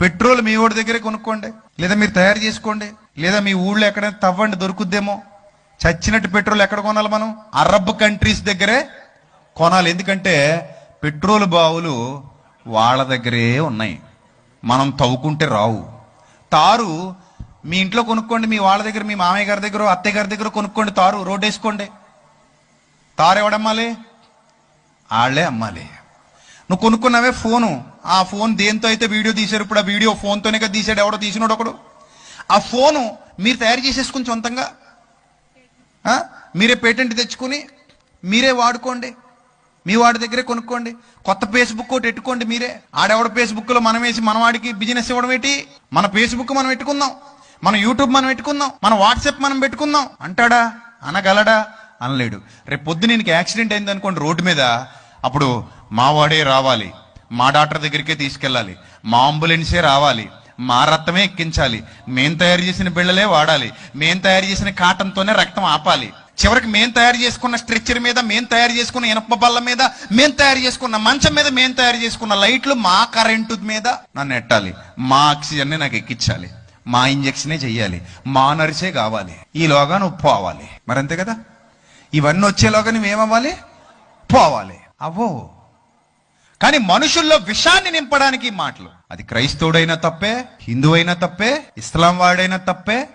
Petrol మీ ఓడి దగ్గరే కొనుక్కోండి. లేదా మీరు తయారు చేసుకోండి. లేదా మీ ఊళ్ళో ఎక్కడైనా తవ్వండి దొరుకుద్దేమో. చచ్చినట్టు పెట్రోల్ ఎక్కడ కొనాలి మనం? అరబ్ కంట్రీస్ దగ్గరే కొనాలి. ఎందుకంటే పెట్రోల్ బావులు వాళ్ళ దగ్గరే ఉన్నాయి. మనం తవ్వుకుంటే రావు. తారు మీ ఇంట్లో కొనుక్కోండి. మీ వాళ్ళ దగ్గర మీ మామయ్య గారి దగ్గర అత్తయ్య గారి దగ్గర కొనుక్కోండి. తారు రోడ్ వేసుకోండి. తారు ఎవడమ్మాలి? వాళ్ళే అమ్మాలి. నువ్వు కొనుక్కున్నావే ఫోను. ఆ ఫోన్ దేంతో అయితే వీడియో తీశారు? ఇప్పుడు ఆ వీడియో ఫోన్తోనే కదా తీసాడు ఎవడో తీసినాడు ఒకడు. ఆ ఫోను మీరు తయారు చేసేసుకుని సొంతంగా? మీరే పేటెంట్ తెచ్చుకుని మీరే వాడుకోండి. మీ వాడి దగ్గరే కొనుక్కోండి. కొత్త ఫేస్బుక్ ఒకటి పెట్టుకోండి మీరే. ఆడెవడ ఫేస్బుక్లో మనం వేసి మన వాడికి బిజినెస్ ఇవ్వడం ఏంటి? మన ఫేస్బుక్ మనం పెట్టుకుందాం. మన యూట్యూబ్ మనం పెట్టుకుందాం. మన వాట్సాప్ మనం పెట్టుకుందాం. అంటాడా? అనగలడా? అనలేడు. రేపు పొద్దున నీకు యాక్సిడెంట్ అయింది అనుకోండి రోడ్డు మీద. అప్పుడు మావాడే రావాలి మా డాక్టర్ దగ్గరికే తీసుకెళ్ళాలి మా అంబులెన్సే రావాలి మా రక్తమే ఎక్కించాలి మేం తయారు చేసిన బిళ్ళలే వాడాలి మేం తయారు చేసిన కాటన్తోనే రక్తం ఆపాలి. చివరికి మేం తయారు చేసుకున్న స్ట్రెచ్చర్ మీద మేం తయారు చేసుకున్న ఇనప బల్ల మీద మేం తయారు చేసుకున్న మంచం మీద మేం తయారు చేసుకున్న లైట్లు మా కరెంటు మీద నన్ను ఎట్టాలి మా ఆక్సిజన్ని నాకు ఎక్కించాలి మా ఇంజక్షనే చెయ్యాలి మా నర్సే కావాలి. ఈలోగా నువ్వు పోవాలి. మరి అంతే కదా? ఇవన్నీ వచ్చేలోగా నువ్వేమవ్వాలి? పోవాలి. అవో కానీ మనుషుల్లో విషాన్ని నింపడానికి మాటలు. అది క్రైస్తవుడైనా తప్పే హిందువైనా తప్పే ఇస్లాం వాడైనా తప్పే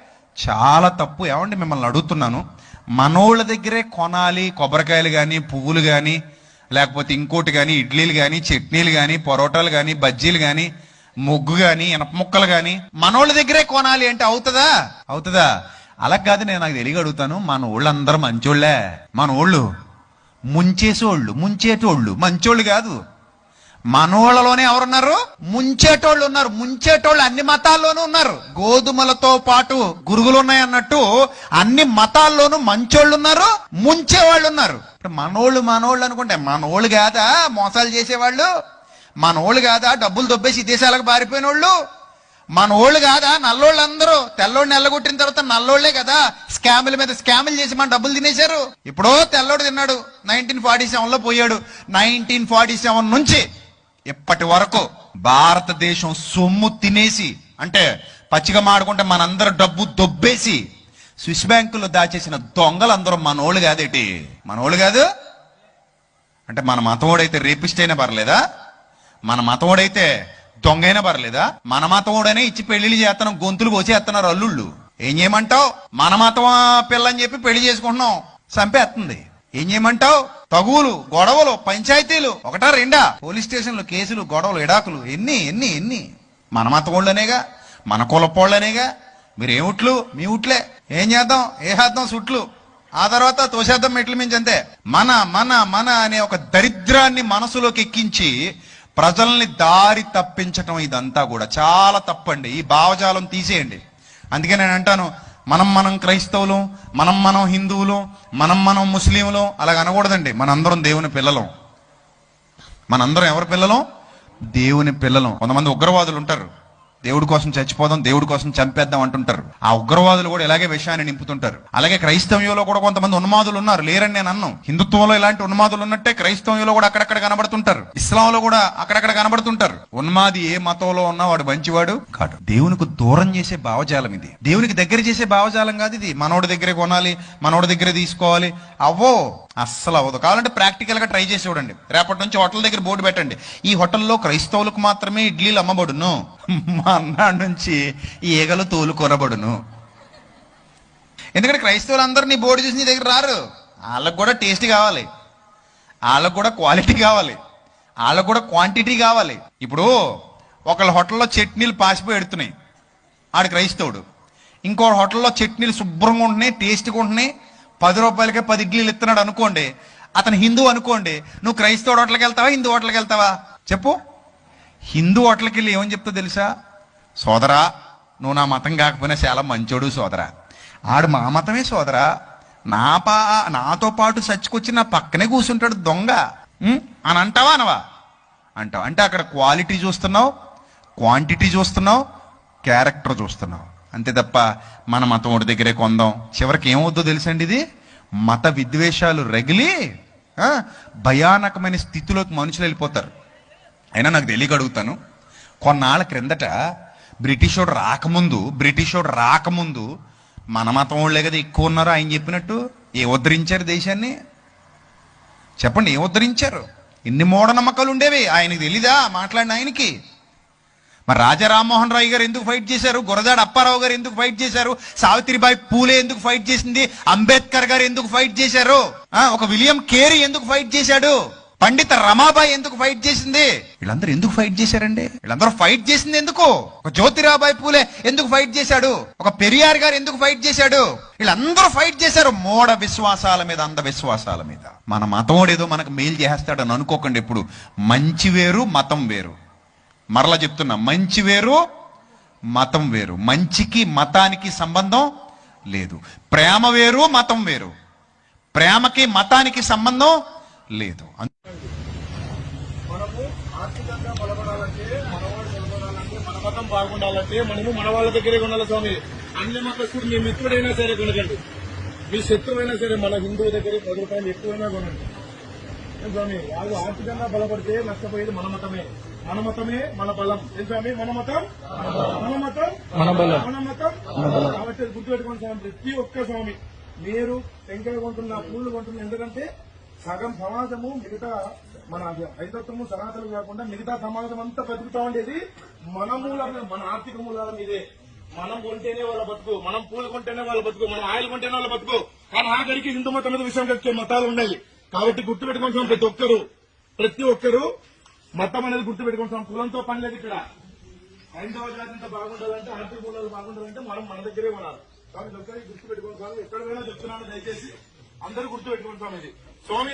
చాలా తప్పు. ఏమండి మిమ్మల్ని అడుగుతున్నాను. మనోళ్ళ దగ్గరే కొనాలి కొబ్బరికాయలు కానీ పువ్వులు కానీ లేకపోతే ఇంకోటి కానీ ఇడ్లీలు కానీ చట్నీలు కానీ పొరోటాలు కానీ బజ్జీలు కానీ ముగ్గు కానీ ఇనప ముక్కలు కానీ మనోళ్ళ దగ్గరే కొనాలి అంటే అవుతుందా? అవుతుందా? అలా కాదు నేను నాకు తెలియ అడుగుతాను. మన ఊళ్ళందరూ మంచోళ్ళే. మన ఊళ్ళు ముంచేసోళ్ళు ముంచేటోళ్ళు. మంచోళ్ళు కాదు. మనోళ్ళలోనే ఎవరున్నారు? ముంచేటోళ్ళు ఉన్నారు. ముంచేటోళ్ళు అన్ని మతాల్లోనూ ఉన్నారు. గోధుమలతో పాటు గురుగులు ఉన్నాయి అన్నట్టు అన్ని మతాల్లోనూ మంచోళ్ళు ఉన్నారు ముంచేవాళ్ళు ఉన్నారు. మనోళ్ళు మనోళ్ళు అనుకుంటే మనోళ్ళు కాదా? మోసాలు చేసేవాళ్ళు? మనోళ్ళు కాదా? డబ్బులు దొబ్బేసి దేశాలకు పారిపోయిన వాళ్ళు మనోళ్ళు కాదా? నల్లోళ్ళు అందరూ తెల్లోడిని ఎల్లగొట్టిన తర్వాత నల్లోళ్ళే కదా. స్కాముల మీద స్కాములు చేసి మన డబ్బులు తినేశారు. ఇప్పుడో తెల్లోడు తిన్నాడు. నైన్టీన్ ఫార్టీ సెవెన్లో పోయాడు. నైన్టీన్ ఫార్టీ సెవెన్ నుంచి ఇప్పటి వరకు భారతదేశం సొమ్ము తినేసి అంటే పచ్చిగా మాడుకుంటే మనందరూ డబ్బు దొబ్బేసి స్విస్ బ్యాంకులో దాచేసిన దొంగలు అందరూ మనోళ్ళు కాదేటి మనోళ్ళు కాదు? అంటే మన మతోడైతే రేపిస్ట్ అయినా పర్లేదా? మన మతోడైతే దొంగైనా పర్లేదా? మన మతోడనే ఇచ్చి పెళ్ళిళ్ళు చేస్తున్నాం గొంతులు కోసేస్తున్నారు అల్లుళ్ళు. ఏం చేయమంటావు? మన మతం పిల్లని చెప్పి పెళ్ళి చేసుకుంటున్నాం చంపేస్తుంది. ఏం చేయమంటావు? తగువులు గొడవలు పంచాయతీలు ఒకటా రెండా? పోలీస్ స్టేషన్లు కేసులు గొడవలు ఎడాకులు ఎన్ని ఎన్ని ఎన్ని? మన మతవాళ్ళనేగా మన కులపోళ్ళనేగా? మీరేమిట్లు మీ ఉట్లే. ఏం చేద్దాం? ఏ చేద్దాం సుట్లు. ఆ తర్వాత తోసేద్దాం మెట్లు మించి అంతే. మన మన మన అనే ఒక దరిద్రాన్ని మనసులోకి ఎక్కించి ప్రజల్ని దారి తప్పించటం ఇదంతా కూడా చాలా తప్పండి. ఈ భావజాలం తీసేయండి. అందుకే నేను అంటాను మనం మనం క్రైస్తవులు మనం మనం హిందువులు మనం మనం ముస్లింలు అలాగ అనకూడదండి. మనందరం దేవుని పిల్లలం. మనందరం ఎవరి పిల్లలం? దేవుని పిల్లలం. కొంతమంది ఉగ్రవాదులు ఉంటారు దేవుడి కోసం చచ్చిపోదాం దేవుడి కోసం చంపేద్దాం అంటుంటారు. ఆ ఉగ్రవాదులు కూడా ఇలాగే విషయాన్ని నింపుతుంటారు. అలాగే క్రైస్తవ్యంలో కూడా కొంతమంది ఉన్మాదులు ఉన్నారు లేరని నేను అన్నాను హిందుత్వంలో ఇలాంటి ఉన్మాదులు ఉన్నట్టే క్రైస్తవ్యంలో కూడా అక్కడక్కడ కనబడుతుంటారు. ఇస్లాంలో కూడా అక్కడక్కడ కనబడుతుంటారు. ఉన్మాది ఏ మతంలో ఉన్నా వాడు మంచివాడు కాదు దేవునికి దూరం చేసే భావజాలం ఇది. దేవునికి దగ్గర చేసే భావజాలం కాదు ఇది. మనోడి దగ్గరే కొనాలి మనోడి దగ్గరే తీసుకోవాలి. అవ్వో అస్సలు అవ్వదు. కావాలంటే ప్రాక్టికల్గా ట్రై చేసి చూడండి. రేపటి నుంచి హోటల్ దగ్గర బోర్డు పెట్టండి. ఈ హోటల్లో క్రైస్తవులకు మాత్రమే ఇడ్లీలు అమ్మబడును. మా అన్నాడు నుంచి ఈగలు తోలు కొనబడును. ఎందుకంటే క్రైస్తవులు అందరూ నీ బోర్డు చూసి నీ దగ్గర రారు. వాళ్ళకు కూడా టేస్ట్ కావాలి. వాళ్ళకు కూడా క్వాలిటీ కావాలి. వాళ్ళకు కూడా క్వాంటిటీ కావాలి. ఇప్పుడు ఒకళ్ళ హోటల్లో చట్నీలు పాసిపోయి ఎడుతున్నాయి. ఆడు క్రైస్తవుడు. ఇంకో హోటల్లో చట్నీలు శుభ్రంగా ఉంటున్నాయి టేస్ట్గా ఉంటున్నాయి. పది రూపాయలకే పది ఇడ్లీలు ఇస్తున్నాడు అనుకోండి అతను హిందూ అనుకోండి నువ్వు క్రైస్తవుడు హోటల్కి వెళ్తావా హిందూ హోటల్కి వెళ్తావా? చెప్పు. హిందూ హోటల్కి వెళ్ళి ఏమని చెప్తా తెలుసా? సోదరా నువ్వు నా మతం కాకపోయినా చాలా మంచోడు సోదరా. ఆడు మా మతమే సోదరా. నా పా నాతో పాటు చచ్చుకొచ్చి నా పక్కనే కూర్చుంటాడు దొంగ. అని అంటావా అనవా? అంటావు. అంటే అక్కడ క్వాలిటీ చూస్తున్నావు క్వాంటిటీ చూస్తున్నావు క్యారెక్టర్ చూస్తున్నావు. అంతే తప్ప మన మతం ఒకటి దగ్గరే కొందాం. చివరికి ఏమవుద్దో తెలుసండి ఇది? మత విద్వేషాలు రగిలి భయానకమైన స్థితిలోకి మనుషులు వెళ్ళిపోతారు. అయినా నాకు తెలియక అడుగుతాను. కొన్నాళ్ళ క్రిందట బ్రిటిష్ వాడు రాకముందు బ్రిటిష్ వాడు రాకముందు మన మతం వాళ్ళే కదా ఎక్కువ ఉన్నారు ఆయన చెప్పినట్టు ఏ ఉద్ధరించారు దేశాన్ని? చెప్పండి ఏ ఉద్ధరించారు? ఎన్ని మూఢనమ్మకాలు ఉండేవి ఆయనకి తెలీదా మాట్లాడిన ఆయనకి? మరి రాజా రామ్మోహన్ రాయ్ గారు ఎందుకు ఫైట్ చేశారు? గురదాడ అప్పారావు గారు ఎందుకు ఫైట్ చేశారు? సావిత్రిబాయి పూలే ఎందుకు ఫైట్ చేసింది? అంబేద్కర్ గారు ఎందుకు ఫైట్ చేశారు? ఒక విలియం కేరీ ఎందుకు ఫైట్ చేశాడు? పండిత రమాబాయి ఎందుకు ఫైట్ చేసింది? వీళ్ళందరూ ఎందుకు ఫైట్ చేశారండి? వీళ్ళందరూ ఫైట్ చేసింది ఎందుకు? ఒక జ్యోతిరాబాయి పూలే ఎందుకు ఫైట్ చేశాడు? ఒక పెరియార్ గారు ఎందుకు ఫైట్ చేశాడు? వీళ్ళందరూ ఫైట్ చేశారు మూఢ విశ్వాసాల మీద అంధ విశ్వాసాల మీద. మన మతం ఏదో మనకు మేలు చేస్తాడని అనుకోకండి ఇప్పుడు మంచి వేరు మతం వేరు. మరలా చెప్తున్నా మంచి వేరు మతం వేరు. మంచికి మతానికి సంబంధం లేదు. ప్రేమ వేరు మతం వేరు. ప్రేమకి మతానికి సంబంధం లేదు. ఆర్థికంగా బలపడాలంటే మనవాడు బలపడాలంటే మన మతం బాగుండాలంటే మనము మన వాళ్ళ దగ్గరే ఉండాలి స్వామి. అన్ని మతస్థుడు మీ మిత్రుడైనా సరే కొనకండి మీ శత్రువైనా సరే మన హిందువు దగ్గర పది రూపాయలు ఎక్కువైనా కొనండి ఏం స్వామి? వాళ్ళు ఆర్థికంగా బలపడితే నష్టపోయేది మన మతమే. మన మతమే మన బలం. ఏం స్వామి? మన మతం? మన మతం? మన బలం. మన మతం? కాబట్టి గుర్తుపెట్టుకోండి స్వామి. ప్రతి ఒక్క స్వామి. మీరు టెంకాయ కొంటున్న పూలు కొంటున్న ఎందుకంటే సగం సమాజము మిగతా మన హైదత్వము సనాతనం కాకుండా మిగతా సమాజం అంతా బతుకుతా ఉండేది మన మూలాల మన ఆర్థిక మూలాల మీదే. మనం కొంటేనే వాళ్ళ బతుకు మనం పూలు కొంటేనే వాళ్ళ బతుకు మనం ఆయిల్ కొంటేనే వాళ్ళ బతుకు. కానీ ఆఖరికి హిందూ మతం మీద విషయం వచ్చే మతాలు ఉన్నాయి. కాబట్టి గుర్తు పెట్టుకోవాల్సిన ప్రతి ఒక్కరు ప్రతి ఒక్కరు మతం అనేది గుర్తు పెట్టుకోవాల్సిన కులంతో పని లేదు ఇక్కడ. హైందవ జాతి అంతా బాగుండాలంటే ఆర్థిక మూలాలు బాగుండాలంటే మనం మన దగ్గరే ఉండాలి. కాబట్టి ఒక్కరికి గుర్తు పెట్టుకోవాలి ఎక్కడ పోయినా చెప్తున్నాను దయచేసి అందరూ గుర్తు పెట్టుకోండి ఇది. స్వామి